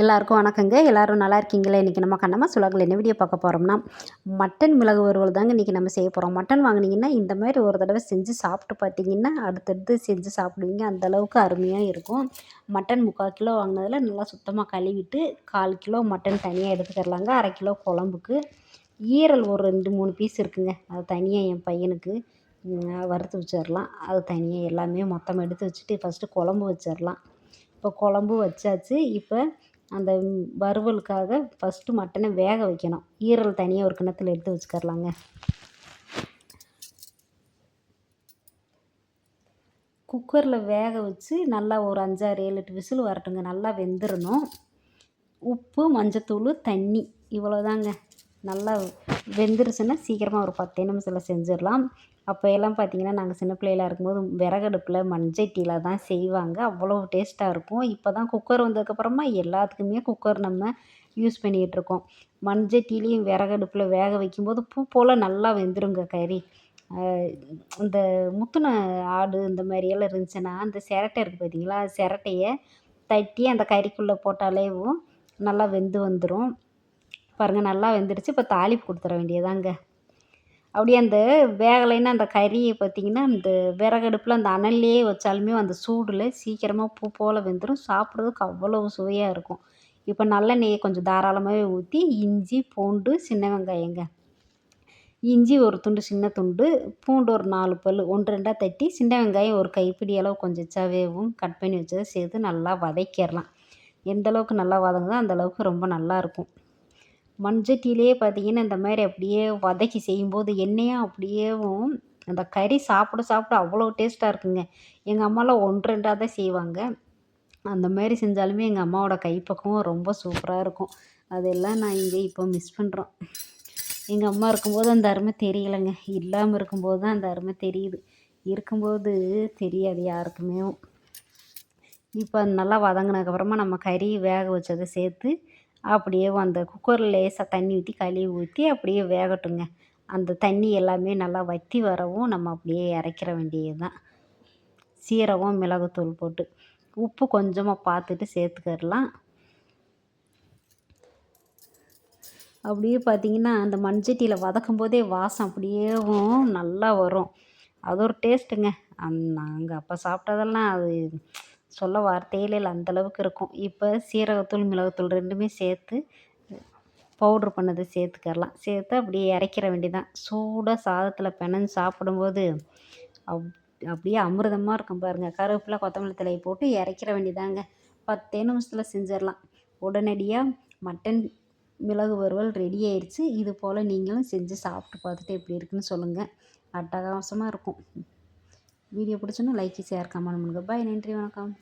எல்லாருக்கும் வணக்கங்க. எல்லோரும் நல்லா இருக்கீங்களா? இன்றைக்கி நம்ம கண்ணம்மா சுலகில் என்ன வீடியோ பார்க்க போகிறோம்னா மட்டன் மிளகு வறுவல் தாங்க இன்றைக்கி நம்ம செய்ய போகிறோம் மட்டன் வாங்கினீங்கன்னா இந்த மாதிரி ஒரு தடவை செஞ்சு சாப்பிட்டு பார்த்தீங்கன்னா அடுத்தடுத்து செஞ்சு சாப்பிடுவீங்க. அந்தளவுக்கு அருமையாக இருக்கும். மட்டன் முக்கால் கிலோ வாங்கினதில் நல்லா சுத்தமாக கழுவிட்டு கால் கிலோ மட்டன் தனியாக எடுத்துக்கிறலாங்க. அரை கிலோ குழம்புக்கு. ஈரல் ஒரு ரெண்டு மூணு பீஸ் இருக்குங்க. அது தனியாக என் பையனுக்கு வறுத்து வச்சிடலாம் அது தனியாக எல்லாமே மொத்தமாக எடுத்து வச்சுட்டு ஃபஸ்ட்டு குழம்பு வச்சிடலாம் இப்போ குழம்பு வச்சாச்சு. இப்போ அந்த வறுவலுக்காக ஃபஸ்ட்டு மட்டனை வேக வைக்கணும். ஈரல் தனியாக ஒரு கிணத்துல எடுத்து வச்சுக்கரலாங்க குக்கரில் வேக வச்சு நல்லா ஒரு அஞ்சாறு ஏழு எட்டு விசில் வரட்டுங்க. நல்லா வெந்துடணும் உப்பு மஞ்சத்தூள் தண்ணி. இவ்வளோதாங்க நல்லா வெந்துருச்சுன்னா சீக்கிரமாக ஒரு பத்தே நிமிஷத்தில் செஞ்சிடலாம். அப்போ எல்லாம் பார்த்திங்கன்னா நாங்கள் சின்ன பிள்ளையில இருக்கும்போது விறகடுப்பில் மண்சட்டியில் தான் செய்வாங்க. அவ்வளோ டேஸ்ட்டாக இருக்கும். இப்போ தான் குக்கர் வந்ததுக்கப்புறமா எல்லாத்துக்குமே குக்கர் நம்ம யூஸ் பண்ணிகிட்ருக்கோம் மண்சட்டிலையும் விறகடுப்பில் வேக வைக்கும்போது பூ போல் நல்லா வெந்துருங்க கறி. இந்த முத்துன ஆடு இந்த மாதிரியெல்லாம் இருந்துச்சுன்னா அந்த சிரட்டை இருக்குது பார்த்தீங்களா சிரட்டையை தட்டி அந்த கறிக்குள்ளே போட்டாலேவும் நல்லா வெந்து வந்துடும் பாருங்கள் நல்லா வெந்துடுச்சு. இப்போ தாளிப்பு கொடுத்துட வேண்டியதாங்க. அப்படியே அந்த வேகலைன்னா அந்த கறியை பார்த்திங்கன்னா இந்த விறகடுப்பில் அந்த அனல்லையே வச்சாலுமே அந்த சூடில் சீக்கிரமாக பூ போல் வெந்துடும் சாப்பிட்றதுக்கு அவ்வளோ சுவையாக இருக்கும். இப்போ நல்லெண்ணெயை கொஞ்சம் தாராளமாகவே ஊற்றி இஞ்சி பூண்டு சின்ன வெங்காயங்க. இஞ்சி ஒரு துண்டு சின்ன துண்டு பூண்டு ஒரு நாலு பல் ஒன்று ரெண்டாக தட்டி சின்ன வெங்காயம் ஒரு கைப்பிடி அளவு கொஞ்சம் சவேவும் கட் பண்ணி வச்சதை சேர்த்து நல்லா வதக்கிடலாம். எந்த அளவுக்கு நல்லா வதங்குதோ அந்தளவுக்கு ரொம்ப நல்லாயிருக்கும் மண்சட்டியிலே பார்த்தீங்கன்னா இந்த மாதிரி அப்படியே வதக்கி செய்யும்போது எண்ணெயாக அப்படியேவும் அந்த கறி சாப்பிட சாப்பிட அவ்வளோ டேஸ்ட்டாக இருக்குங்க. எங்கள் அம்மாலாம் ஒன்று ரெண்டாக தான் செய்வாங்க. அந்த மாதிரி செஞ்சாலுமே எங்கள் அம்மாவோட கைப்பக்குவம் ரொம்ப சூப்பராக இருக்கும். அதெல்லாம் நான் இங்கே இப்போ மிஸ் பண்ணுறோம் எங்கள் அம்மா இருக்கும்போது அந்த அருமை தெரியலைங்க. இல்லாமல் இருக்கும்போது தான் அந்த அருமை தெரியுது. இருக்கும்போது தெரியாது யாருக்குமே இப்போ நல்லா வதங்கினதுக்கப்புறமா நம்ம கறி வேக வச்சதை சேர்த்து அப்படியே அந்த குக்கரில் லேசாக தண்ணி ஊற்றி கழுவி ஊற்றி அப்படியே வேகட்டுங்க. அந்த தண்ணி எல்லாமே நல்லா வற்றி வரவும் நம்ம அப்படியே இறக்கிற வேண்டியது தான் சீரகம் மிளகுத்தூள் போட்டு உப்பு கொஞ்சமாக பார்த்துட்டு சேர்த்துக்கிடலாம். அப்படியே பார்த்திங்கன்னா அந்த மண்சட்டியில் வதக்கும் போதே வாசம் அப்படியேவும் நல்லா வரும். அது ஒரு டேஸ்ட்டுங்க அந் நாங்கள் அப்போ சாப்பிட்டதெல்லாம் அது சொல்ல வார்த்தையில் இல்லை அந்தளவுக்கு இருக்கும். இப்போ சீரகத்தூள் மிளகுத்தூள் ரெண்டுமே சேர்த்து பவுட்ரு பண்ணதை சேர்த்துக்கரலாம் சேர்த்து அப்படியே இறக்கிற வேண்டியதான் சூடாக சாதத்தில் பினஞ்சு சாப்பிடும்போது அப் அப்படியே அமிர்தமாக இருக்கும் பாருங்கள் கருவேப்பிலை கொத்தமல்லி தலையை போட்டு இறக்கிற வேண்டியதாங்க. பத்தே நிமிஷத்தில் செஞ்சிடலாம். உடனடியாக மட்டன் மிளகு வறுவல் ரெடி ஆயிடுச்சு. இது போல் நீங்களும் செஞ்சு சாப்பிட்டு பார்த்துட்டு எப்படி இருக்குன்னு சொல்லுங்கள் அட்டகாசமாக இருக்கும். வீடியோ பிடிச்சுன்னா லைக் ஷேர் கமெண்ட் பண்ணுங்கள் பாய் நன்றி வணக்கம்.